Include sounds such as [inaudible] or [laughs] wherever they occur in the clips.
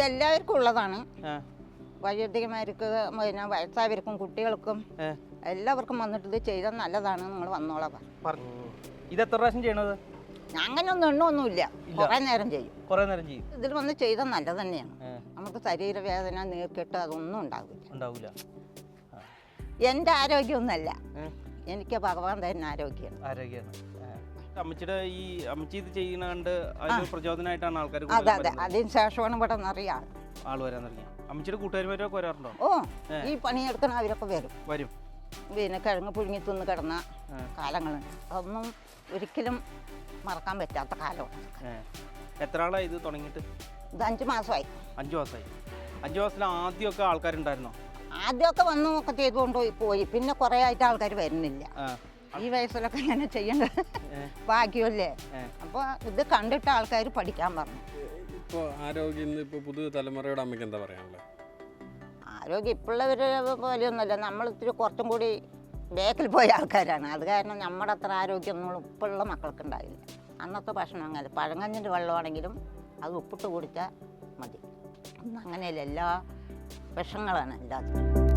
ഇതെല്ലാവർക്കും ഉള്ളതാണ്. വയോധികമാർക്ക് പിന്നെ വയസ്സായവർക്കും കുട്ടികൾക്കും എല്ലാവർക്കും വന്നിട്ട് ഇത് ചെയ്താൽ നല്ലതാണ് നിങ്ങൾ വന്നോളാം. പറ. പറഞ്ഞു ഇത് എത്ര പ്രാവശ്യം ചെയ്യണത്? അങ്ങനെയൊന്നും എണ്ണമൊന്നുമില്ല. കുറേ നേരം ചെയ്യും. കുറേ നേരം ചെയ്യും. ഇതിൽ വന്ന് ചെയ്താൽ നല്ലത് തന്നെയാണ്. നമുക്ക് ശരീരവേദന നീക്കിട്ട് അതൊന്നും ഉണ്ടാവില്ല. ഉണ്ടാവില്ല. എന്റെ ആരോഗ്യമൊന്നുമല്ല. എനിക്ക് ഭഗവാൻ തന്നെ ആരോഗ്യമാണ്. ആരോഗ്യമാണ്. അമ്മച്ചിയുടെ ഈ അമ്മച്ചി ഇത് ചെയ്യുന്ന കണ്ട് അതിന് പ്രചോദനമായിട്ടാണ് ആൾക്കാർ അതെ അതെ. അതിന് ശേഷമാണ് ഇവിടെ നിറയാൾ ആൾ വരാൻ തുടങ്ങി. അമ്മച്ചിയുടെ കൂട്ടുകാരുമാരൊക്കെ വരാറുണ്ടോ? ഓ ഈ പണിയെടുക്കണ അവരൊക്കെ വരും. വരും. പിന്നെ കിഴങ്ങ് പുഴുങ്ങി തിന്ന് കിടന്ന. കാലങ്ങളുണ്ട് അതൊന്നും ഒരിക്കലും മറക്കാൻ പറ്റാത്ത കാലമാണ്. എത്ര ആളായി ഇത് തുടങ്ങിയിട്ട്? ഇത് അഞ്ച് മാസമായി. അഞ്ചു മാസമായി. അഞ്ചു മാസത്തിൽ ആദ്യമൊക്കെ ആൾക്കാരുണ്ടായിരുന്നോ? ആദ്യമൊക്കെ വന്നു ഒക്കെ ചെയ്തുകൊണ്ട് പോയി- പിന്നെ കുറേ ആയിട്ട് ആൾക്കാർ വരുന്നില്ല. ഈ വയസ്സിലൊക്കെ ഇങ്ങനെ ചെയ്യേണ്ടത് [laughs] ഏ. ഭാഗ്യമല്ലേ. അപ്പോൾ ഇത് കണ്ടിട്ട് ആൾക്കാർ പഠിക്കാൻ പറഞ്ഞു. ഇപ്പോൾ ആരോഗ്യം ഇപ്പോൾ പുതിയ തലമുറയുടെ അമ്മയ്ക്ക് എന്താ പറയാനുള്ളത്? ആരോഗ്യം ഇപ്പോഴുള്ളവർ പോലെയൊന്നുമല്ല. നമ്മൾ ഇത്തിരി കുറച്ചും കൂടി ബേക്കിൽ പോയ ആൾക്കാരാണ്. അത് കാരണം നമ്മുടെ അത്ര ആരോഗ്യമൊന്നും ഇപ്പോഴുള്ള മക്കൾക്ക് ഉണ്ടായില്ല അന്നത്തെ ഭക്ഷണം അങ്ങനെ പഴങ്കഞ്ഞിന്റെ വെള്ളമാണെങ്കിലും അത് ഉപ്പിട്ട് കുടിച്ചാൽ മതി. അങ്ങനെയല്ല. എല്ലാ വിഷങ്ങളാണ് എല്ലാത്തിനും.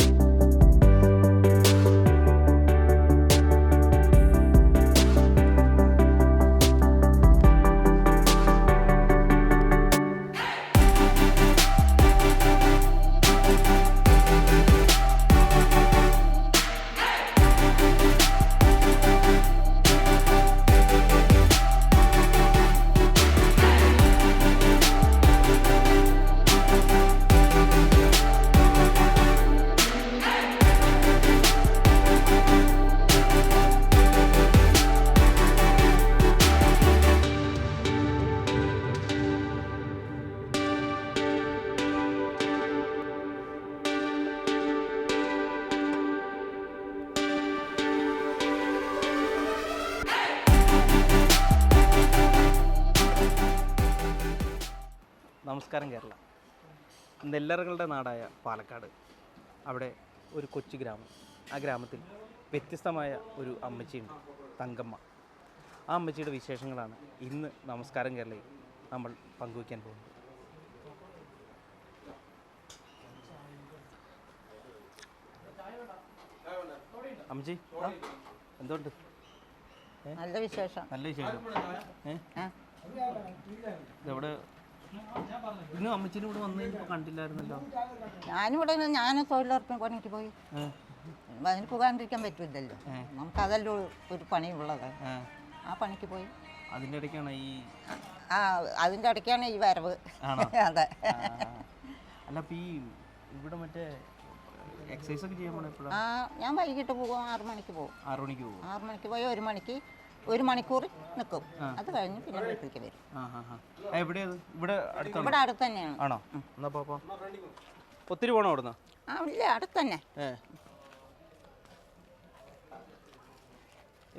നമസ്കാരം കേരള. നെല്ലറകളുടെ നാടായ പാലക്കാട്. അവിടെ ഒരു കൊച്ചു ഗ്രാമം. ആ ഗ്രാമത്തിൽ വ്യത്യസ്തമായ ഒരു അമ്മച്ചിയുണ്ട് തങ്കമ്മ. ആ അമ്മച്ചിയുടെ വിശേഷങ്ങളാണ് ഇന്ന് നമസ്കാരം കേരളയിൽ നമ്മൾ പങ്കുവയ്ക്കാൻ പോകുന്നത്. അമ്മച്ചി എന്തുണ്ട്? നല്ല വിശേഷം. നല്ല വിശേഷം. ഏ? ഇതെവിടെ ഇന്ന് അമ്മച്ചിനെ ഇവിടെ വന്നു കഴിഞ്ഞപ്പോൾ കണ്ടില്ലായിരുന്നല്ലോ? ഞാനിവിടെ ഞാൻ തൊഴിലുറപ്പിന് പണിക്ക് പോയി. അതിന് പോകാണ്ടിരിക്കാൻ പറ്റില്ലല്ലോ. നമുക്കതല്ലോ ഒരു പണിയുള്ളത്. ആ പണിക്ക് പോയി. അതിന്റെ ഇടയ്ക്കാണ് ഈ ആ അതിന്റെ ഇടയ്ക്കാണ് ഈ വരവ്? [laughs] അതെ. അല്ല ഈ ഇവിടെ മറ്റേ എക്സസൈസ് ഒക്കെ ചെയ്യാൻ ആ ഞാൻ വൈകിട്ട് പോകും. ആറ് മണിക്ക് പോകും. ആറ് മണിക്ക് പോകും. ആറ് മണിക്ക് പോയി ഒരു മണിക്ക് ഒരു മണിക്കൂർ നിൽക്കും അത് കഴിഞ്ഞ് പിന്നെ വീട്ടിലേക്ക് വരും. ഇവിടെ ഇവിടെ അടുത്ത് തന്നെയാണ് ആണോ ഒത്തിരി പോണോ അവിടുന്ന്? ആ ഇല്ല അടുത്ത് തന്നെ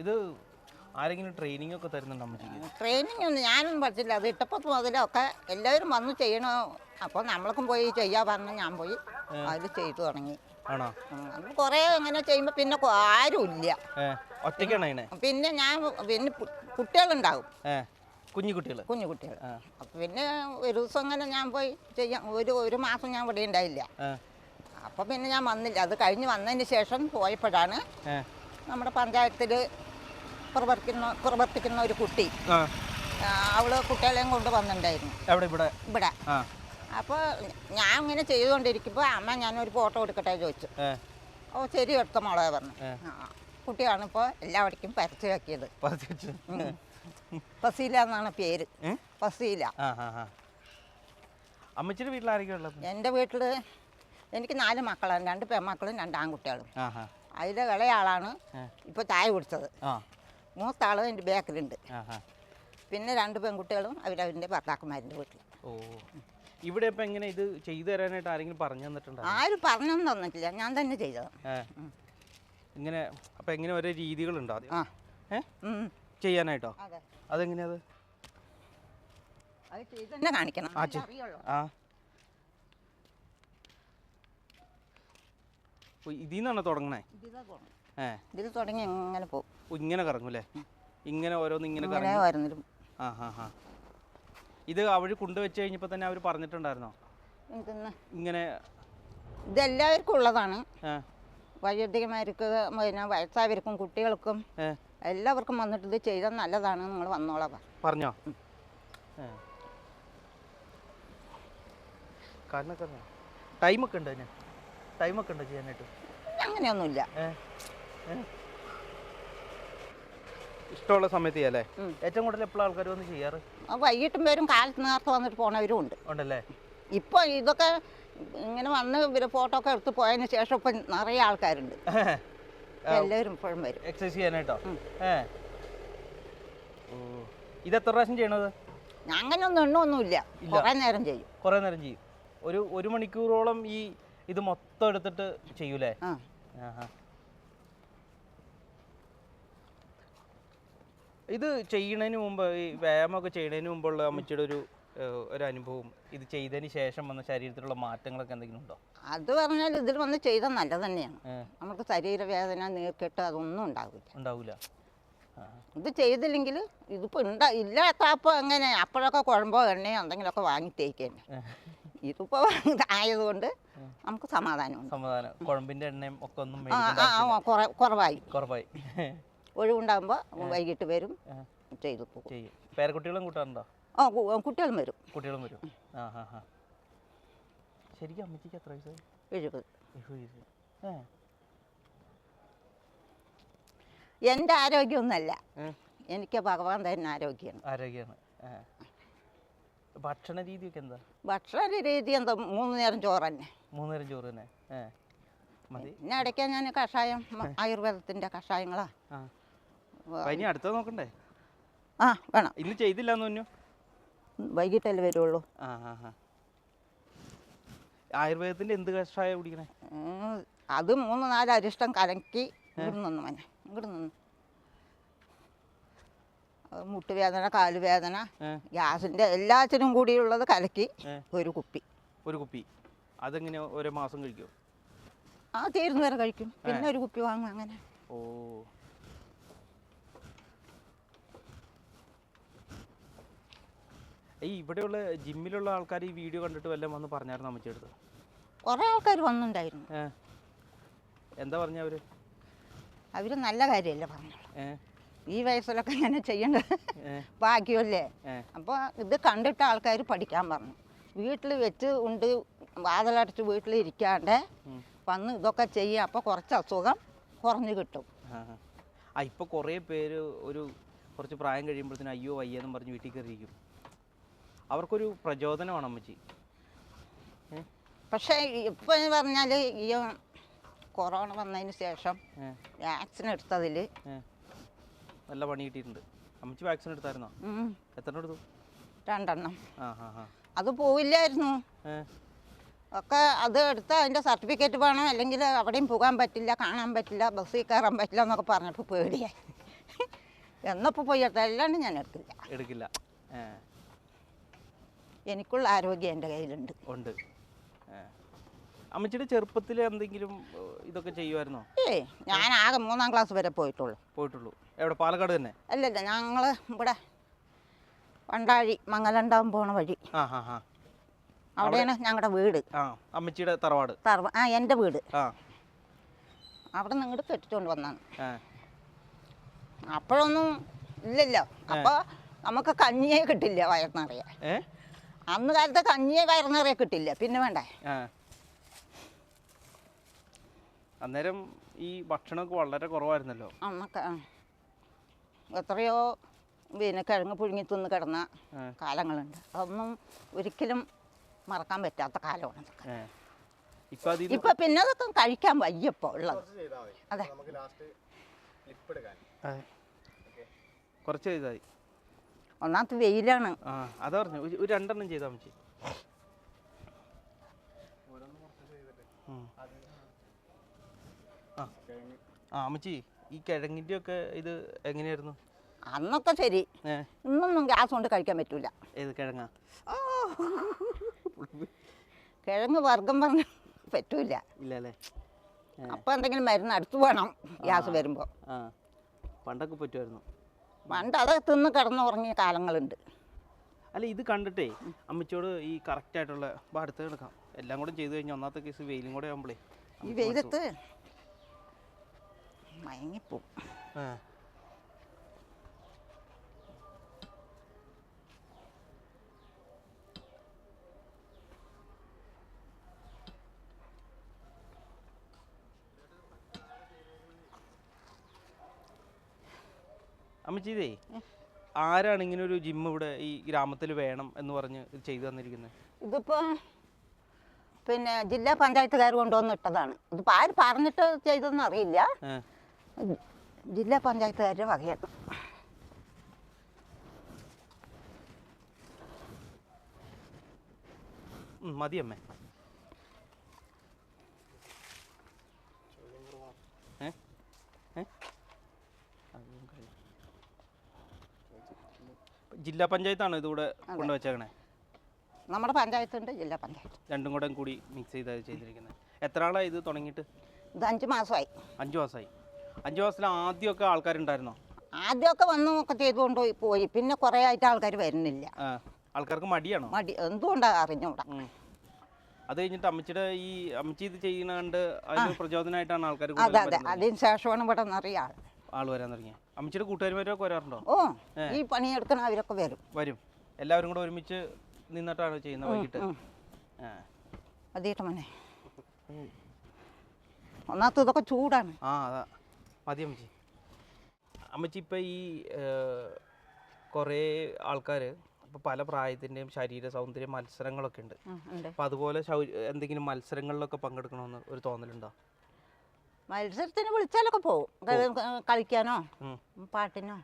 ഇത് ആരെങ്കിലും ട്രെയിനിങ് ഒക്കെ തരുന്നുണ്ട് അമ്മച്ചിക്ക് ട്രെയിനിങ് ഒന്നും ഞാനൊന്നും പഠിച്ചില്ല അത് ഇട്ടപ്പോൾ മുതലൊക്കെ എല്ലാവരും വന്ന് ചെയ്യണോ? അപ്പോൾ നമ്മൾക്കും പോയി ചെയ്യാ പറഞ്ഞ് ഞാൻ പോയി അതിൽ ചെയ്തു തുടങ്ങി. ആണോ? കൊറേ അങ്ങനെ ചെയ്യുമ്പോൾ പിന്നെ ആരുമില്ല ഒറ്റയ്ക്കാണ് അതിനെ പിന്നെ ഞാൻ പിന്നെ ഏ കുഞ്ഞു കുട്ടികൾ കുഞ്ഞു കുട്ടികൾ. പിന്നെ ഒരു ദിവസം അങ്ങനെ ഞാൻ പോയി ചെയ്യാൻ ഒരു ഒരു മാസം ഞാൻ ഇവിടെ ഉണ്ടായില്ല. അപ്പൊ പിന്നെ ഞാൻ വന്നില്ല. അത് കഴിഞ്ഞ് വന്നതിന് ശേഷം പോയപ്പോഴാണ് നമ്മുടെ പഞ്ചായത്തിൽ പ്രവർത്തിക്കുന്ന പ്രവർത്തിക്കുന്ന ഒരു കുട്ടി. അവൾ കുട്ടികളെയും കൊണ്ട് വന്നിട്ടുണ്ടായിരുന്നു. ഇവിടെ? ഇവിടെ. അപ്പോൾ ഞാൻ ഇങ്ങനെ ചെയ്തുകൊണ്ടിരിക്കുമ്പോൾ അമ്മ ഞാനൊരു ഫോട്ടോ എടുക്കട്ടെ ചോദിച്ചു. ഓ ശരി എടുത്ത മോളെ പറഞ്ഞു. കുട്ടിയാണ് ഇപ്പോൾ എല്ലാവർക്കും പരച്ചു വെക്കിയത്. പസീല ഫസീല എന്നാണ് പേര്. പസീല ഫസീല. അമ്മച്ചിയുടെ വീട്ടിൽ ആരൊക്കെയാ ഉള്ളത്? എന്റെ വീട്ടിൽ എനിക്ക് നാല് മക്കളാണ്. രണ്ട് പെൺമക്കളും രണ്ട് ആൺകുട്ടികളും. അതിലെ ഇളയാളാണ് ഇപ്പോൾ ചായ കുടിച്ചത്. ആ. മൂത്ത ആൾ എന്റെ ബേക്കറിയുണ്ട് പിന്നെ രണ്ട് പെൺകുട്ടികളും അവരവന്റെ ഭർത്താക്കന്മാരുടെ വീട്ടിൽ ഓ. ഇവിടെ ഇപ്പൊ എങ്ങനെ ഇത് ചെയ്തു തരാനായിട്ട് ആരെങ്കിലും പറഞ്ഞു തന്നിട്ടുണ്ടോ? ആരും പറഞ്ഞൊന്നും തന്നിട്ടില്ല. ഞാൻ തന്നെ ചെയ്തത്. ഇങ്ങനെ അപ്പൊ എങ്ങനെ ഓരോ രീതികളുണ്ടോ അത് ചെയ്യാനായിട്ടോ? അതെ. അതെങ്ങനെയത് കാണിക്കണം. ആ, ഇതിൽ നിന്നാണ് തുടങ്ങണേ. ഏ. ഇതിൽ തുടങ്ങി എങ്ങനെ പോകും? ഇങ്ങനെ കറങ്ങൂലേ ഇങ്ങനെ ഓരോന്ന് ഇങ്ങനെ ഇങ്ങനെ കറങ്ങി? വരുന്നതിലും ആ ഹാ ഹാ. ഇത് അവർ കൊണ്ടുവച്ച് കഴിഞ്ഞപ്പോൾ തന്നെ അവർ പറഞ്ഞിട്ടുണ്ടായിരുന്നോ? ഇങ്ങനെ ഇതെല്ലാവർക്കും ഉള്ളതാണ്. വയോധികമാർക്ക് പിന്നെ വയസ്സായവർക്കും കുട്ടികൾക്കും എല്ലാവർക്കും വന്നിട്ട് ഇത് ചെയ്താൽ നല്ലതാണ് നിങ്ങൾ വന്നോളാം പറഞ്ഞോ. കാരണമൊക്കെ ടൈമൊക്കെ ഉണ്ടോ ഞാൻ ടൈമൊക്കെ ഉണ്ടോ ചെയ്യാനായിട്ട്? അങ്ങനെയൊന്നുമില്ല? ഇഷ്ടമുള്ള സമയത്ത് ചെയ്യാല്ലേ ഏറ്റവും കൂടുതൽ എപ്പോഴും ആൾക്കാർ വന്ന് ചെയ്യാറ്? വൈകിട്ടും വരും. കാലത്ത് നേരത്തെ വന്നിട്ട് പോണവരും ഉണ്ട്. ഉണ്ടല്ലേ? ഇപ്പൊ ഇതൊക്കെ ഇങ്ങനെ വന്ന് ഇവർ ഫോട്ടോ ഒക്കെ എടുത്ത് പോയതിന് ശേഷം ഇപ്പൊ നിറയെ ആൾക്കാരുണ്ട്. എല്ലാവരും ഇപ്പോഴും വരും. എക്സസൈസ് ചെയ്യാനായിട്ടോ? ഇത് എത്ര പ്രാവശ്യം ചെയ്യണത്? അങ്ങനൊന്നും എണ്ണമൊന്നുമില്ല ഇല്ല. കുറേ നേരം ചെയ്യും. കുറേ നേരം ചെയ്യും. ഒരു ഒരു മണിക്കൂറോളം ഈ ഇത് മൊത്തം എടുത്തിട്ട് ചെയ്യൂലേ? ആ. ഇത് ചെയ്യണതിന് മുമ്പ് ഈ വ്യായാമമൊക്കെ ചെയ്യണതിന് മുമ്പുള്ള അമ്മച്ചിയുടെ ഒരു ഒരു അനുഭവം ഇത് ചെയ്തതിന് ശേഷം വന്ന ശരീരത്തിലുള്ള മാറ്റങ്ങളൊക്കെ എന്തെങ്കിലും ഉണ്ടോ? അത് പറഞ്ഞാൽ ഇതിൽ വന്ന് ചെയ്താൽ നല്ലത് തന്നെയാണ്. നമുക്ക് ശരീരവേദന നീർക്കെട്ട് അതൊന്നും ഉണ്ടാവില്ല. ഉണ്ടാവില്ല ഇത് ചെയ്തില്ലെങ്കിൽ ഇതിപ്പോൾ ഉണ്ടാ ഇല്ലാത്തപ്പോൾ എങ്ങനെ അപ്പോഴൊക്കെ കുഴമ്പോ എണ്ണയോ എന്തെങ്കിലുമൊക്കെ വാങ്ങി തേക്കന്നെ ഇതിപ്പോൾ ആയതുകൊണ്ട് നമുക്ക് സമാധാനമുണ്ട് സമാധാനം. കുഴമ്പിന്റെ എണ്ണയും ഒക്കെ ഒന്നും കുറവായി. കുറവായി. ഒഴിവുണ്ടാകുമ്പോൾ വൈകിട്ട് വരും ചെയ്തു പോകും. ചെയ്യും. പേരക്കുട്ടികളും കൂട്ടാറുണ്ടോ? ആ കുട്ടികളും വരും. കുട്ടികളും വരും. ആ ഹാ ഹാ ശരിക്കും അമ്മച്ചിക്ക് എത്ര വയസ്സായി? എഴുപത്. എഴുപത്. ഏ. എന്റെ ആരോഗ്യമൊന്നുമല്ല. എനിക്ക് ഭഗവാൻ തന്നെ ആരോഗ്യമാണ്. ആരോഗ്യമാണ്. ഭക്ഷണ രീതിയൊക്കെ എന്താ? ഭക്ഷണ രീതി എന്താ? മൂന്ന് നേരം ചോറ് തന്നെ. മൂന്ന് നേരം ചോറ് തന്നെ. പിന്നെ ഇടയ്ക്ക് ഞാൻ കഷായം ആയുർവേദത്തിന്റെ കഷായങ്ങളാ. ഇനി അടുത്തത് നോക്കണ്ടേ? ആ വേണം. ഇന്ന് ചെയ്തില്ല എന്ന് വൈകിട്ടല്ലേ വരുള്ളൂ. ആയുർവേദത്തിന്റെ എന്ത് കഷായ കുടിക്കണേ? അത് മൂന്ന് നാല് അരിഷ്ടം കലക്കി ഇവിടെ നിന്ന് മനെ ഇവിടെ നിന്ന്. മുട്ടുവേദന കാലുവേദന ഗ്യാസിന്റെ എല്ലാത്തിനും കൂടിയുള്ളത് കലക്കി ഒരു കുപ്പി. ഒരു കുപ്പി. അതെങ്ങനെ ഒരു മാസം കഴിക്കും? ആ തീർന്നു വരെ കഴിക്കും പിന്നെ ഒരു കുപ്പി വാങ്ങും അങ്ങനെ. ഓ. ഈ ഇവിടെയുള്ള ജിമ്മിലുള്ള ആൾക്കാർ ഈ വീഡിയോ കണ്ടിട്ട് വല്ലതും വന്ന് പറഞ്ഞായിരുന്നു അമ്മച്ചെടുത്ത് കുറേ ആൾക്കാർ വന്നിട്ടുണ്ടായിരുന്നു ഏ. എന്താ പറഞ്ഞ അവർ? അവർ നല്ല കാര്യമല്ലേ പറഞ്ഞു ഏ. ഈ വയസ്സിലൊക്കെ ഇങ്ങനെ ചെയ്യണ്ട ഏ. ഭാഗ്യമല്ലേ ഏ. അപ്പോൾ ഇത് കണ്ടിട്ട് ആൾക്കാർ പഠിക്കാൻ പറഞ്ഞു. വീട്ടിൽ വെച്ച് ഉണ്ട് വാതിലടച്ച് വീട്ടിൽ ഇരിക്കാണ്ട് ഉം. വന്ന് ഇതൊക്കെ ചെയ്യുക അപ്പോൾ കുറച്ച് അസുഖം കുറഞ്ഞു കിട്ടും. ആ ആ. ആ ഇപ്പോൾ കുറേ പേര് ഒരു കുറച്ച് പ്രായം കഴിയുമ്പോഴത്തേനും അയ്യോ വയ്യെന്നും പറഞ്ഞ് വീട്ടിൽ കയറിയിരിക്കും. അവർക്കൊരു പ്രചോദനമാണ് അമ്മച്ചി. പക്ഷേ ഇപ്പം പറഞ്ഞാൽ ഈ കൊറോണ വന്നതിന് ശേഷം വാക്സിൻ എടുത്തതിൽ നല്ല പണി കിട്ടിയിട്ടുണ്ട്. അമ്മച്ചി വാക്സിൻ എടുത്തായിരുന്നോ? എത്ര എടുത്തു? രണ്ടെണ്ണം. അത് പോവില്ലായിരുന്നു. ഒക്കെ അത് എടുത്ത് അതിന്റെ സർട്ടിഫിക്കറ്റ് വേണം അല്ലെങ്കിൽ അവിടെയും പോകാൻ പറ്റില്ല കാണാൻ പറ്റില്ല ബസ്സിൽ കയറാൻ പറ്റില്ല എന്നൊക്കെ പറഞ്ഞപ്പോൾ പേടിയായി. എന്നപ്പോൾ പോയി എടുത്ത അല്ലാണ്ട് ഞാൻ എടുക്കില്ല. എടുക്കില്ല. എനിക്കുള്ള ആരോഗ്യം എന്റെ കയ്യിലുണ്ട്. ഉണ്ട്. ഏ. അമ്മച്ചിയുടെ ചെറുപ്പത്തിൽ എന്തെങ്കിലും ഇതൊക്കെ ചെയ്യുമായിരുന്നോ ഏയ് ഞാൻ ആകെ മൂന്നാം ക്ലാസ് വരെ പോയിട്ടുള്ളൂ. പോയിട്ടുള്ളൂ. എവിടെ? പാലക്കാട് തന്നെ? അല്ലല്ല ഞങ്ങൾ ഇവിടെ വണ്ടാഴി മംഗലണ്ടാവും പോണ വഴി. ആ ആ ആ. അവിടെയാണ് ഞങ്ങളുടെ വീട്. ആ അമ്മച്ചിയുടെ തറവാട്. തറവ ആ എന്റെ വീട്. ആ. അവിടെ നിന്ന് ഇങ്ങോട്ട് കെട്ടിച്ചുകൊണ്ട് വന്നാണ്. ആ. അപ്പോഴൊന്നും ഇല്ലല്ലോ. അപ്പോൾ നമുക്ക് കഞ്ഞിയെ കിട്ടില്ല വയറിനറിയാൻ. ഏ? അന്ന് കാലത്ത് കഞ്ഞിയെ വയറിനറിയാൻ കിട്ടില്ല. പിന്നെ വേണ്ടേ? ആ. അന്നേരം ഈ ഭക്ഷണമൊക്കെ വളരെ കുറവായിരുന്നല്ലോ? അന്നൊക്കെ. എത്രയോ പിന്നെ കിഴങ്ങ് പുഴുങ്ങി തിന്ന് കിടന്ന കാലങ്ങളുണ്ട്. അതൊന്നും ഒരിക്കലും മറക്കാൻ പറ്റാത്ത കാലമാണ് അതൊക്കെ. ഇപ്പം പിന്നെ അതൊക്കെ കഴിക്കാൻ വയ്യപ്പോ ഉള്ളത്. അതെ. കുറച്ച് ചെയ്താൽ ഒന്നാമത്തെ വെയിലാണ്. അതാ പറഞ്ഞു ഒരു- രണ്ടെണ്ണം ചെയ്താൽ മതി. ആ. അമ്മച്ചി ഈ കിഴങ്ങിന്റെ ഒക്കെ ഇത് എങ്ങനെയായിരുന്നു? അന്നൊക്കെ ശരി. ഇന്നൊന്നും ഗ്യാസ് കൊണ്ട് കഴിക്കാൻ പറ്റൂല. ഏത് കിഴങ്ങാ? കിഴങ്ങ് വർഗം പറഞ്ഞ പറ്റൂല. ഇല്ലല്ലേ? അപ്പൊ എന്തെങ്കിലും മരുന്ന് അടുത്ത് വേണം ഗ്യാസ് വരുമ്പോ. പണ്ടൊക്കെ പറ്റുമായിരുന്നു പണ്ട് അത് തിന്ന് കിടന്നുറങ്ങിയ കാലങ്ങളുണ്ട്. അല്ല ഇത് കണ്ടിട്ടേ അമ്മച്ചിയോട് ഈ കറക്റ്റ് ആയിട്ടുള്ള അടുത്ത് എടുക്കാം. എല്ലാം കൂടെ ചെയ്തു കഴിഞ്ഞാൽ ഒന്നാമത്തെ കേസ് വെയിലും കൂടെ ആകുമ്പോഴേ ഈ വെയിലത്ത് മയങ്ങിപ്പോവും. അമ്മച്ചി ഇതേ ആരാണ് ഇങ്ങനെ ഒരു ജിം ഇവിടെ ഈ ഗ്രാമത്തിൽ വേണം എന്ന് പറഞ്ഞ് ചെയ്തു തന്നിരിക്കുന്നത് ഇതിപ്പോ പിന്നെ ജില്ലാ പഞ്ചായത്തുകാർ കൊണ്ടുവന്ന് ഇട്ടതാണ്. ഇതിപ്പോ ആര് പറഞ്ഞിട്ട് ചെയ്തതെന്ന് അറിയില്ല. ജില്ലാ പഞ്ചായത്തുകാരുടെ വകയാണ്. മതി അമ്മേ. ഏ? ഏ അതും കഴിയും. ജില്ലാ പഞ്ചായത്താണ് ഇതിവിടെ കൊണ്ടുവച്ചേക്കണേ? നമ്മുടെ പഞ്ചായത്തുണ്ട് ജില്ലാ പഞ്ചായത്ത്. രണ്ടും കൂടെ കൂടി മിക്സ് ചെയ്ത് ചെയ്തിരിക്കുന്നത് എത്ര ആളാണ് ഇത് തുടങ്ങിയിട്ട്? ഇത് അഞ്ച് മാസമായി. അഞ്ച് മാസമായി അഞ്ച് മാസത്തിൽ ആദ്യമൊക്കെ ആൾക്കാരുണ്ടായിരുന്നോ? ആദ്യമൊക്കെ വന്നു ഒക്കെ ചെയ്തുകൊണ്ട് പോയി- പോയി. പിന്നെ കുറേ ആയിട്ട് ആൾക്കാർ വരുന്നില്ല. ആൾക്കാർക്ക് മടിയാണോ? മടി. എന്തുകൊണ്ടാണ് അറിഞ്ഞൂടാ. അത് കഴിഞ്ഞിട്ട് അമ്മച്ചിയുടെ ഈ അമ്മച്ചി ഇത് ചെയ്യുന്ന കണ്ട് അതിന് പ്രചോദനമായിട്ടാണ് ആൾക്കാർ അതെ അതെ. അതിന് ശേഷമാണ് ഇവിടെ നിറയെ ആൾ ആൾ വരാൻ തുടങ്ങിയത് അമ്മച്ചിയുടെ കൂട്ടുകാരുമാരൊക്കെ വരാറുണ്ടോ? ഓ ഈ പണിയെടുക്കണ അവരൊക്കെ വരും. വരും. എല്ലാവരും കൂടെ ഒരുമിച്ച് നിന്നിട്ടാണ് ചെയ്യുന്നത് വൈകിട്ട്. ഉം. മനെ. ഒന്നാമത്തെ ഇതൊക്കെ ചൂടാണ്. ആ അതാ. മതി അമ്മച്ചി. അമ്മച്ചി ഇപ്പം ഈ കുറേ ആൾക്കാര് ഇപ്പോൾ പല പ്രായത്തിന്റെയും ശരീര സൗന്ദര്യ മത്സരങ്ങളൊക്കെ ഉണ്ട്. ഉം, അപ്പോൾ അതുപോലെ എന്തെങ്കിലും മത്സരങ്ങളിലൊക്കെ പങ്കെടുക്കണമെന്ന് ഒരു തോന്നലുണ്ടോ? മത്സരത്തിന് വിളിച്ചാലൊക്കെ പോകും കളിക്കാനോ. പാട്ടിനോ.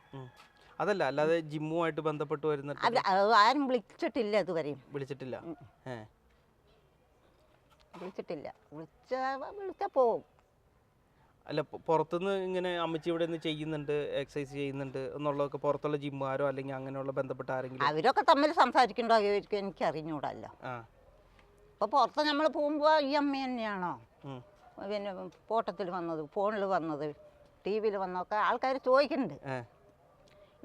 അതല്ല അല്ലാതെ ജിമ്മുമായിട്ട് ബന്ധപ്പെട്ട് വരുന്ന ആരും വിളിച്ചിട്ടില്ല ഇതുവരെയും. വിളിച്ചിട്ടില്ല. വിളിച്ചിട്ടില്ല. വിളിച്ച വിളിച്ചാ പോവും. അല്ല പുറത്തുനിന്ന് ഇങ്ങനെ അമ്മച്ചി ഇവിടെ നിന്ന് ചെയ്യുന്നുണ്ട് എക്സസൈസ് ചെയ്യുന്നുണ്ട് എന്നുള്ളതൊക്കെ പുറത്തുള്ള ജിമ്മുകാരോ അല്ലെങ്കിൽ അങ്ങനെയുള്ള ബന്ധപ്പെട്ട ആരെങ്കിലും അവരൊക്കെ തമ്മിൽ സംസാരിക്കണ്ടോ എനിക്ക് അറിഞ്ഞൂടല്ലോ അപ്പോൾ പുറത്ത് നമ്മൾ പോകുമ്പോൾ ഈ അമ്മ തന്നെയാണോ. പിന്നെ ഫോട്ടത്തിൽ വന്നത് ഫോണിൽ വന്നത് ടി വിയിൽ വന്നൊക്കെ ആൾക്കാർ ചോദിക്കുന്നുണ്ട്.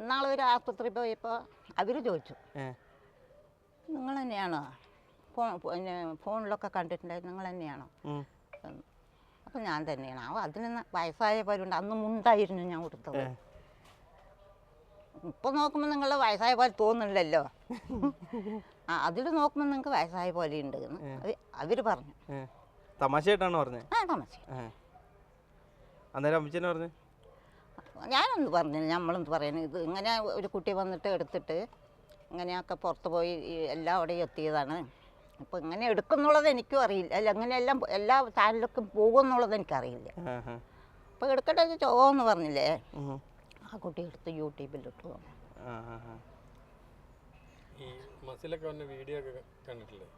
ഇന്നാളെ ഒരു ആസ്പത്രി പോയപ്പോൾ അവർ ചോദിച്ചു. നിങ്ങൾ തന്നെയാണോ ഫോൺ പിന്നെ ഫോണിലൊക്കെ കണ്ടിട്ടുണ്ടായി നിങ്ങൾ തന്നെയാണോ. അപ്പം ഞാൻ തന്നെയാണ്. ആ അതിൽ നിന്ന് വയസ്സായ പോലുണ്ട്. അന്ന് മുണ്ടായിരുന്നു ഞാൻ കൊടുത്തത്. ഇപ്പം നോക്കുമ്പോൾ നിങ്ങൾ വയസ്സായ പോലെ തോന്നുന്നില്ലല്ലോ. ആ അതിൽ നോക്കുമ്പോൾ നിങ്ങൾക്ക് വയസ്സായ പോലെ ഉണ്ട് എന്ന് അവർ പറഞ്ഞു. തമാശയായിട്ടാണ് പറഞ്ഞത് ആ തമാശ അന്നേരം അമ്മച്ചനെ പറഞ്ഞു. ഞാനൊന്നും പറഞ്ഞില്ല നമ്മളൊന്നും പറയുന്നത് ഇത് ഇങ്ങനെ ഒരു കുട്ടി വന്നിട്ട് എടുത്തിട്ട് ഇങ്ങനെയൊക്കെ പുറത്ത് പോയി എല്ലാം അവിടെ എത്തിയതാണ്. അപ്പോൾ ഇങ്ങനെ എടുക്കുന്നുള്ളത് എനിക്കും അറിയില്ല. അല്ല അങ്ങനെയെല്ലാം എല്ലാം ചാനലിലേക്കും പോകുമെന്നുള്ളത് എനിക്കറിയില്ല. അപ്പോൾ എടുക്കട്ടെ ചോന്ന് പറഞ്ഞില്ലേ? ആ കുട്ടി എടുത്ത് യൂട്യൂബിലിട്ടു ആ ആ ആ. ഈ മസിലൊക്കെ വീഡിയോ ഒക്കെ കണ്ടിട്ടില്ലേ?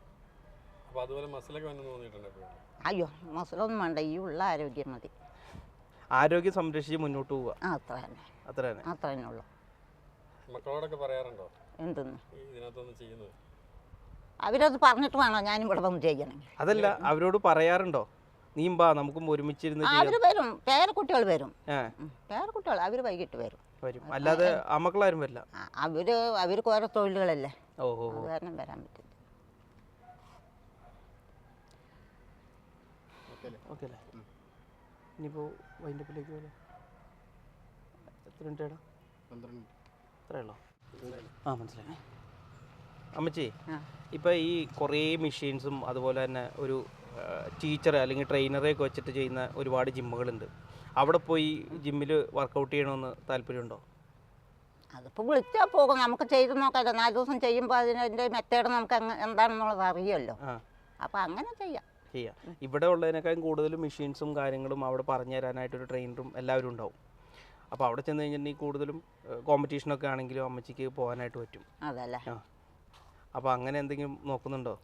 അപ്പോൾ അതുപോലെ മസിലൊക്കെ വന്നു തോന്നിയിട്ടുണ്ട് അയ്യോ മസിലൊന്നും വേണ്ട ഈ ഉള്ള ആരോഗ്യം മതി. ആരോഗ്യം സംരക്ഷിച്ച് മുന്നോട്ട് പോവുക. ആ അത്ര തന്നെ. അത്ര തന്നെ. അത്ര തന്നെ ഉള്ളു. മക്കളോടൊക്കെ പറയാറുണ്ടോ? എന്തെന്ന്? ഇതിനകത്തൊന്ന് ചെയ്യുന്നത്? അവരത് പറഞ്ഞിട്ട് വേണോ? ഞാനും ഇവിടെ വന്ന് ചെയ്യണം അതല്ല അവരോട് പറയാറുണ്ടോ? ബാ നമുക്കും ഒരുമിച്ചിരുന്ന് അവർ വരും. പേരക്കുട്ടികൾ വരും. പേരക്കുട്ടികൾ അവർ വൈകിട്ട് വരും. വരും. അല്ലാതെ അമ്മക്കളാരും വരില്ല. അവർ അവർക്ക് ഓരോ തൊഴിലുകളല്ലേ? ഓ ഓ കാരണം വരാൻ പറ്റില്ല. ഓക്കെ അല്ലേ? ഇനിയിപ്പോൾ വൈൻഡപ്പിലേക്ക് പോലെ എത്ര മിനിറ്റ് അത്രേ ഉള്ളോ? ആ മനസ്സിലായി. അമ്മച്ചി. ഇപ്പം ഈ കുറേ മെഷീൻസും അതുപോലെ തന്നെ ഒരു ടീച്ചറെ അല്ലെങ്കിൽ ട്രെയിനറെ ഒക്കെ വെച്ചിട്ട് ചെയ്യുന്ന ഒരുപാട് ജിമ്മുകളുണ്ട് അവിടെ പോയി ജിമ്മിൽ വർക്കൗട്ട് ചെയ്യണമെന്ന് താല്പര്യമുണ്ടോ? അതിപ്പോൾ വിളിച്ചാൽ പോകും. നമുക്ക് ചെയ്ത് നോക്കാമല്ലോ നാല് ദിവസം ചെയ്യുമ്പോൾ അതിന്റെ മെത്തേഡ് നമുക്ക് എന്താണെന്നുള്ളത് അറിയുമല്ലോ അപ്പോൾ അങ്ങനെ ചെയ്യാം. ചെയ്യാം. ഇവിടെ ഉള്ളതിനേക്കാളും കൂടുതൽ മെഷീൻസും കാര്യങ്ങളും അവിടെ പറഞ്ഞു തരാനായിട്ടൊരു ട്രെയിനറും എല്ലാവരും ഉണ്ടാവും. അപ്പോൾ അവിടെ ചെന്ന് കഴിഞ്ഞിട്ടുണ്ടെങ്കിൽ കൂടുതലും കോമ്പറ്റീഷനൊക്കെ ആണെങ്കിലും അമ്മച്ചിക്ക് പോകാനായിട്ട് പറ്റും. അതല്ലേ? ആ. അപ്പോൾ അങ്ങനെ എന്തെങ്കിലും നോക്കുന്നുണ്ടോ?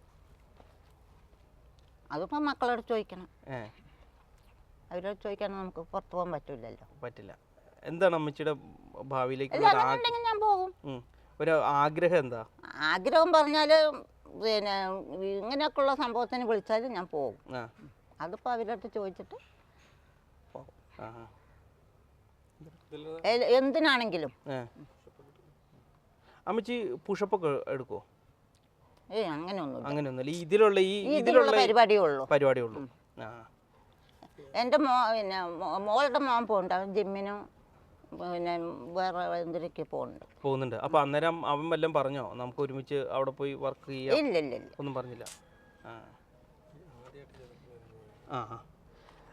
അതിപ്പോൾ മക്കളോട് ചോദിക്കണം. ഏ. അവരോട് നമുക്ക് പുറത്ത് പോകാൻ പറ്റില്ലല്ലോ പറ്റില്ല. എന്താണ് അമ്മച്ചിയുടെ ഭാവിയിലേക്ക് ഞാൻ പോകും. ഒരു ആഗ്രഹം എന്താ? ആഗ്രഹം പറഞ്ഞാൽ പിന്നെ ഇങ്ങനെയൊക്കെയുള്ള സംഭവത്തിന് വിളിച്ചാലും ഞാൻ പോകും. അതിപ്പോൾ അവരുടെ അടുത്ത് ചോദിച്ചിട്ട് പോകും. എന്തിനാണെങ്കിലും. അമ്മച്ചി പുഷപ്പൊക്കെ എടുക്കുമോ ഏയ് അങ്ങനെയൊന്നും അങ്ങനെയൊന്നുമില്ല. ഇതിലുള്ള ഈ ഇതിലുള്ള പരിപാടിയുള്ളൂ. ഉള്ളൂ പരിപാടിയുള്ളൂ എന്റെ മോ പിന്നെ മോളുടെ മോൻ പോകുന്നുണ്ട് അവൻ ജിമ്മിനും പിന്നെ വേറെ എന്തിനൊക്കെ പോകുന്നുണ്ട്. പോകുന്നുണ്ട്. അപ്പൊ അന്നേരം അവൻ വല്ലതും പറഞ്ഞോ? നമുക്ക് ഒരുമിച്ച് അവിടെ പോയി വർക്ക് ചെയ്യാം. ഇല്ല ഇല്ല ഇല്ല. ഒന്നും പറഞ്ഞില്ല. ആ.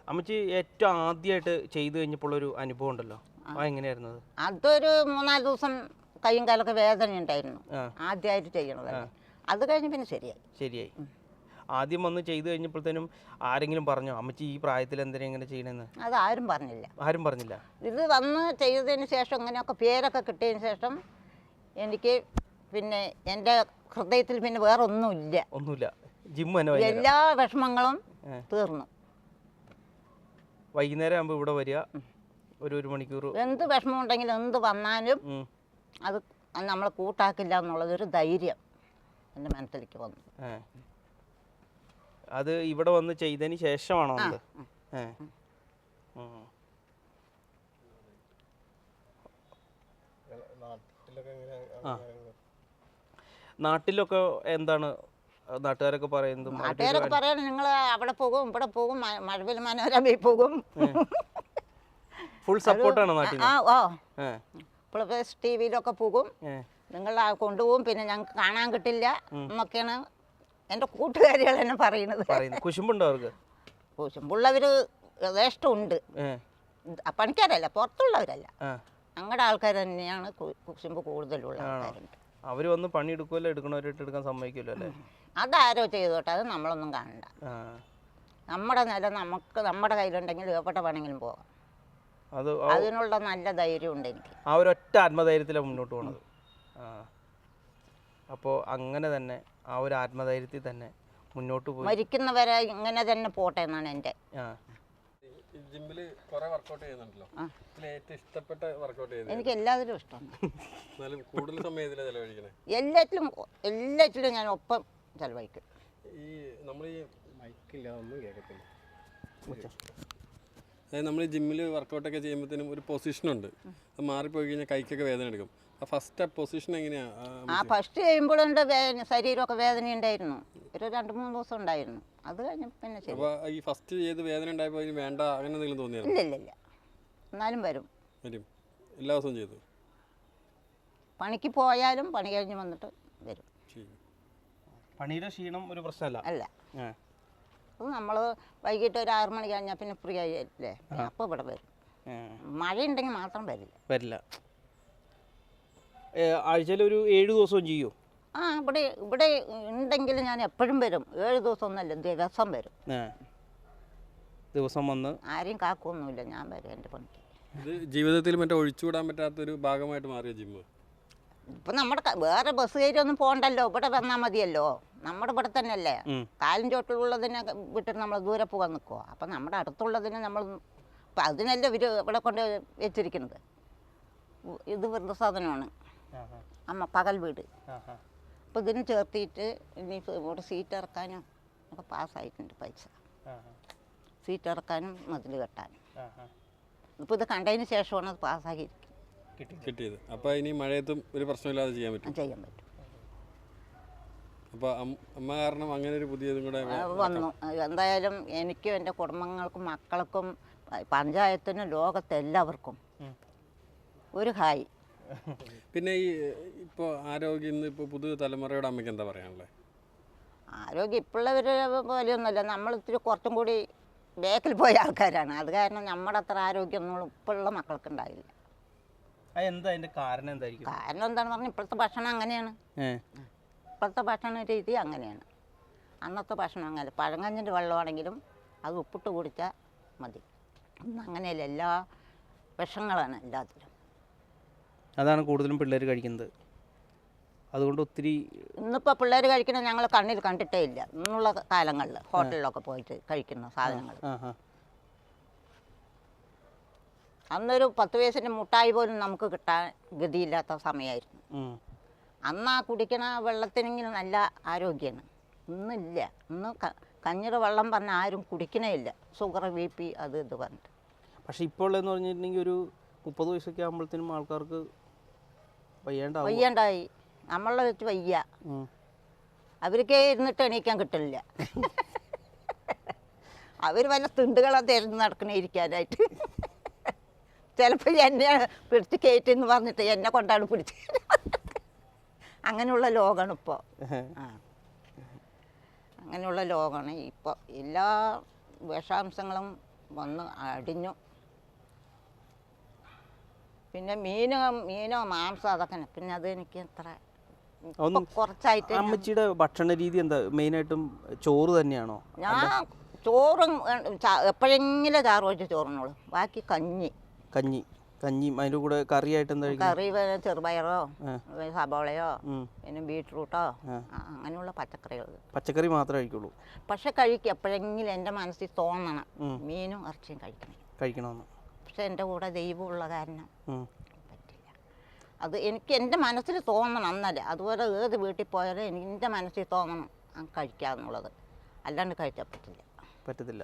അമ്മച്ചി ഏറ്റവും ആദ്യമായിട്ട് ചെയ്തു കഴിഞ്ഞപ്പോൾ ഒരു അനുഭവം ഉണ്ടല്ലോ? ആ. എങ്ങനെയായിരുന്നു അതൊരു മൂന്നാൽ ദിവസം കയ്യും കാലൊക്കെ വേദന ഉണ്ടായിരുന്നു. ആദ്യമായിട്ട് ചെയ്യണതല്ലേ. അത് കഴിഞ്ഞ് പിന്നെ ശരിയായി. ശരിയായി. ആദ്യം വന്ന് ചെയ്തു കഴിഞ്ഞപ്പോഴത്തേനും ആരെങ്കിലും പറഞ്ഞോ? അമ്മച്ചി ഈ പ്രായത്തിൽ എന്തിനാ ഇങ്ങനെ ചെയ്യണമെന്ന് അത് ആരും പറഞ്ഞില്ല. ആരും പറഞ്ഞില്ല. ഇത് വന്ന് ചെയ്തതിന് ശേഷം ഇങ്ങനെയൊക്കെ പേരൊക്കെ കിട്ടിയതിന് ശേഷം എനിക്ക് പിന്നെ എന്റെ ഹൃദയത്തിൽ പിന്നെ വേറെ ഒന്നുമില്ല. ഒന്നുമില്ല ജിം എല്ലാ വിഷമങ്ങളും തീർന്നു. വൈകുന്നേരം ആകുമ്പോൾ ഇവിടെ വരിക. ഒരു ഒരു മണിക്കൂർ. എന്ത് വിഷമം ഉണ്ടെങ്കിലും എന്ത് വന്നാലും അത് നമ്മളെ കൂട്ടാക്കില്ല എന്നുള്ളതൊരു ധൈര്യം എന്റെ മനസ്സിലേക്ക് വന്നു. അത് ഇവിടെ വന്ന് ചെയ്തതിന് ശേഷമാണോ അത് നാട്ടിലൊക്കെ എന്താണ് നാട്ടുകാരൊക്കെ പറയുന്നത്? നാട്ടുകാരൊക്കെ പറയണം നിങ്ങൾ അവിടെ പോകും ഇവിടെ പോകും മഴവിൽ മനോരമയിൽ പോകും. ഫുൾ സപ്പോർട്ടാണ് നാട്ടിൽ ആ ഓ പ്ലസ് ടി വിയിലൊക്കെ പോകും. നിങ്ങൾ കൊണ്ടുപോകും പിന്നെ ഞങ്ങൾക്ക് കാണാൻ കിട്ടില്ല എന്നൊക്കെയാണ് എന്റെ കൂട്ടുകാരികൾ എന്നെ പറയുന്നത്. പറയുന്നു. കുശുമ്പുണ്ടോ അവർക്ക്? കുശുമ്പുള്ളവർ യഥേഷ്ടമുണ്ട് പണിക്കാരല്ല പുറത്തുള്ളവരല്ല. ഞങ്ങളുടെ ആൾക്കാർ തന്നെയാണ് കുശുമ്പ് കൂടുതലുള്ള ആൾക്കാരുണ്ട്. അവർ വന്ന് പണി എടുക്കുമല്ലോ എടുക്കണവരായിട്ട് എടുക്കാൻ സമ്മതിക്കുമല്ലോ അല്ലേ? അതാരോ ചെയ്തോട്ടെ അത് നമ്മളൊന്നും കാണണ്ട. നമ്മുടെ നില നമുക്ക് നമ്മുടെ കയ്യിലുണ്ടെങ്കിൽ എവിടെ വേണമെങ്കിലും പോകാം. അത് അതിനുള്ള നല്ല ധൈര്യം ഉണ്ട് എനിക്ക്. ആ ഒരു ഒറ്റ ആത്മധൈര്യത്തിലാണ് മുന്നോട്ട് പോകുന്നത് ആ. അപ്പോൾ അങ്ങനെ തന്നെ ആ ഒരു ആത്മധൈര്യത്തിൽ തന്നെ മുന്നോട്ട് പോയി. മരിക്കുന്നവരെ ഇങ്ങനെ തന്നെ പോട്ടെ എന്നാണ് എന്റെ. ആ. കുറെ വർക്കൗട്ട് ചെയ്യുന്നുണ്ടല്ലോ? ആ. ഇതിൽ ഏറ്റവും ഇഷ്ടപ്പെട്ട വർക്കൗട്ട് എനിക്ക് എല്ലാത്തിലും ഇഷ്ടമാണ് എന്നാലും കൂടുതൽ സമയം ഇതിലാണ് ചെലവഴിക്കണേ? എല്ലാറ്റിലും എല്ലാറ്റിലും ഞാൻ ഒപ്പം ചെലവഴിക്കും. ഈ നമ്മൾ ഈ മൈക്കില്ല ഒന്നും കേൾക്കത്തില്ല അതായത് നമ്മൾ ജിമ്മിൽ വർക്കൗട്ടൊക്കെ ചെയ്യുമ്പോഴത്തേനും ഒരു പൊസിഷനുണ്ട് അത് മാറിപ്പോയി കഴിഞ്ഞാൽ കൈക്കൊക്കെ വേദന എടുക്കും. ഫസ്റ്റ് പൊസിഷൻ എങ്ങനെയാണ് ആ ഫസ്റ്റ് ചെയ്യുമ്പോഴുണ്ട് ശരീരമൊക്കെ വേദന ഉണ്ടായിരുന്നു ഒരു രണ്ട് മൂന്ന് ദിവസം ഉണ്ടായിരുന്നു. അത് കഴിഞ്ഞ പിന്നെ ശരി. ഈ ഫസ്റ്റ് ചെയ്ത് വേദന ഉണ്ടായപ്പോൾ വേണ്ട അങ്ങനെ എന്തെങ്കിലും തോന്നിയായിരുന്നു? ഇല്ല ഇല്ല ഇല്ല. എന്നാലും വരും. വരും. എല്ലാ ദിവസവും ചെയ്തു? പണിക്ക് പോയാലും പണി കഴിഞ്ഞ് വന്നിട്ട് വരും. ശരി. പണിയുടെ ക്ഷീണം ഒരു പ്രശ്നമല്ല. അല്ല. അത് നമ്മൾ വൈകിട്ട് ഒരു ആറ് മണി കഴിഞ്ഞാൽ പിന്നെ ഫ്രീ ആയില്ലേ അപ്പോൾ ഇവിടെ വരും. മഴ ഉണ്ടെങ്കിൽ മാത്രം വരില്ല. വരില്ല. ആഴ്ചയിൽ ഒരു ഏഴ് ദിവസവും ചെയ്യൂ? ആ ഇവിടെ ഇവിടെ ഉണ്ടെങ്കിൽ ഞാൻ എപ്പോഴും വരും. ഏഴ് ദിവസം ഒന്നല്ല ദിവസം വരും. ദിവസം വന്ന് ആരെയും കാക്കൊന്നുമില്ല ഞാൻ വരും എന്റെ പണിക്ക്. ഇത് ജീവിതത്തിൽ മറ്റേ ഒഴിച്ചുകൂടാൻ പറ്റാത്തൊരു ഭാഗമായിട്ട് മാറിയ ജിമ്മ്? ഇപ്പം നമ്മുടെ വേറെ ബസ് കയറി ഒന്നും പോകണ്ടല്ലോ ഇവിടെ വന്നാൽ മതിയല്ലോ. നമ്മുടെ ഇവിടെ തന്നെ അല്ലേ കാലും ചോട്ടിലുള്ളതിനെ വിട്ടിട്ട് നമ്മൾ ദൂരെ പോകാൻ നിൽക്കുമോ അപ്പം നമ്മുടെ അടുത്തുള്ളതിനെ നമ്മൾ അപ്പം അതിനല്ലേ ഇവർ ഇവിടെ കൊണ്ട് വെച്ചിരിക്കുന്നത്. ഇത് ഇത് വൃദ്ധസാധനമാണ്. അമ്മ പകൽ വീട്. അപ്പോൾ ഇതിന് ചേർത്തിയിട്ട് ഇനി ഇവിടെ സീറ്റ് ഇറക്കാനും ഒക്കെ പാസ്സായിട്ടുണ്ട് പൈസ. സീറ്റ് ഇറക്കാനും മതിൽ കെട്ടാനും. ഇപ്പോൾ ഇത് കണ്ടതിന് ശേഷമാണ് അത് പാസ്സാക്കിയിരിക്കുന്നത് കിട്ടിയത്. അപ്പോൾ ഇനി മഴയത്തും ഒരു പ്രശ്നമില്ലാതെ ചെയ്യാൻ പറ്റും. ചെയ്യാൻ പറ്റും. അപ്പോൾ അമ്മ കാരണം അങ്ങനെ ഒരു പുതിയതും കൂടെ വന്നു. എന്തായാലും എനിക്കും എന്റെ കുടുംബങ്ങൾക്കും മക്കൾക്കും പഞ്ചായത്തിനും ലോകത്തെല്ലാവർക്കും ഒരു ഹായ്. പിന്നെ ഈ ഇപ്പോൾ ആരോഗ്യം ഇന്ന് ഇപ്പോൾ പുതിയ തലമുറയുടെ അമ്മയ്ക്ക് എന്താ പറയാനുള്ളത് ആരോഗ്യം ഇപ്പോഴുള്ളവരെ പോലെയൊന്നുമല്ല. നമ്മൾ ഇത്തിരി കുറച്ചും കൂടി ബേക്കിൽ പോയ ആൾക്കാരാണ്. അത് കാരണം നമ്മുടെ അത്ര ആരോഗ്യമൊന്നും ഇപ്പോഴുള്ള മക്കൾക്ക് ഉണ്ടായില്ല എന്താ അതിന്റെ കാരണം എന്തായിരിക്കും? കാരണം എന്താണെന്ന് പറഞ്ഞാൽ ഇപ്പോഴത്തെ ഭക്ഷണം അങ്ങനെയാണ്. ഇപ്പോഴത്തെ ഭക്ഷണ രീതി അങ്ങനെയാണ്. അന്നത്തെ ഭക്ഷണം അങ്ങനെ. പഴങ്കഞ്ഞിന്റെ വെള്ളമാണെങ്കിലും അത് ഉപ്പിട്ട് കുടിച്ചാൽ മതി. ഇന്ന് അങ്ങനെയല്ല. എല്ലാ വിഷങ്ങളാണ് എല്ലാത്തിലും. അതാണ് കൂടുതലും പിള്ളേർ കഴിക്കുന്നത്. അതുകൊണ്ട് ഒത്തിരി ഇന്നിപ്പോൾ പിള്ളേർ കഴിക്കണ ഞങ്ങൾ കണ്ണിൽ കണ്ടിട്ടേ ഇല്ല. ഇന്നുള്ള കാലങ്ങളിൽ ഹോട്ടലിലൊക്കെ പോയിട്ട് കഴിക്കുന്ന സാധനങ്ങൾ അന്നൊരു പത്ത് വയസ്സിന്റെ മുട്ടായി പോലും നമുക്ക് കിട്ടാൻ ഗതിയില്ലാത്ത സമയമായിരുന്നു. അന്ന് ആ കുടിക്കണ വെള്ളത്തിനെങ്കിലും നല്ല ആരോഗ്യമാണ് ഇന്നില്ല. ഇന്ന് കഞ്ഞിറ വെള്ളം പറഞ്ഞാൽ ആരും കുടിക്കണേ ഇല്ല. ഷുഗർ ബി പി അത് ഇത് പറഞ്ഞിട്ട്. പക്ഷേ ഇപ്പോൾ ഉള്ളതെന്ന് പറഞ്ഞിട്ടുണ്ടെങ്കിൽ ഒരു മുപ്പത് വയസ്സൊക്കെ ആകുമ്പോഴത്തേനും ആൾക്കാർക്ക് വയ്യാണ്ടായി. നമ്മളെ വെച്ച് വയ്യ. അവർക്ക് ഇരുന്നിട്ട് എണീക്കാൻ കിട്ടില്ല അവർ വല്ല തിണ്ടുകളാ തിരഞ്ഞ് നടക്കണേ ഇരിക്കാനായിട്ട്. ചിലപ്പോൾ എന്നെ പിടിച്ച് കയറ്റെന്ന് പറഞ്ഞിട്ട് എന്നെ കൊണ്ടാണ് പിടിച്ച് അങ്ങനെയുള്ള ലോകമാണ് ഇപ്പോൾ ആ. അങ്ങനെയുള്ള ലോകമാണ് ഇപ്പോൾ എല്ലാ വിഷാംശങ്ങളും വന്ന് അടിഞ്ഞു. പിന്നെ മീനോ മീനോ മാംസം അതൊക്കെ പിന്നെ അത് എനിക്ക് അത്ര ഇപ്പൊ കുറച്ചായിട്ട് അമ്മച്ചിയുടെ ഭക്ഷണ രീതി എന്താ? മെയിനായിട്ടും ചോറ് തന്നെയാണോ? ഞാൻ ചോറും എപ്പോഴെങ്കിലും ചാറ് വെച്ച് ചോറിനോളൂ. ബാക്കി കഞ്ഞി. കഞ്ഞി. കഞ്ഞി അതിന്റെ കൂടെ കറിയായിട്ട് എന്താ കറി ചെറുപയറോ. സബോളയോ പിന്നെ ബീട്രൂട്ടോ അങ്ങനെയുള്ള പച്ചക്കറികൾ. പച്ചക്കറി മാത്രമേ കഴിക്കുള്ളൂ? പക്ഷെ കഴിക്കും. എപ്പോഴെങ്കിലും എന്റെ മനസ്സിൽ തോന്നണം. മീനും ഇറച്ചിയും കഴിക്കണം. കഴിക്കണമെന്ന്. പക്ഷെ എന്റെ കൂടെ ദൈവമുള്ള കാരണം. പറ്റില്ല. അത് എനിക്ക് എന്റെ മനസ്സിൽ തോന്നണം എന്നല്ല അതുപോലെ ഏത് വീട്ടിൽ പോയാലും എനിക്ക് എന്റെ മനസ്സിൽ തോന്നണം. കഴിക്കാന്നുള്ളത്. അല്ലാണ്ട് കഴിച്ചാൽ പറ്റില്ല. പറ്റത്തില്ല.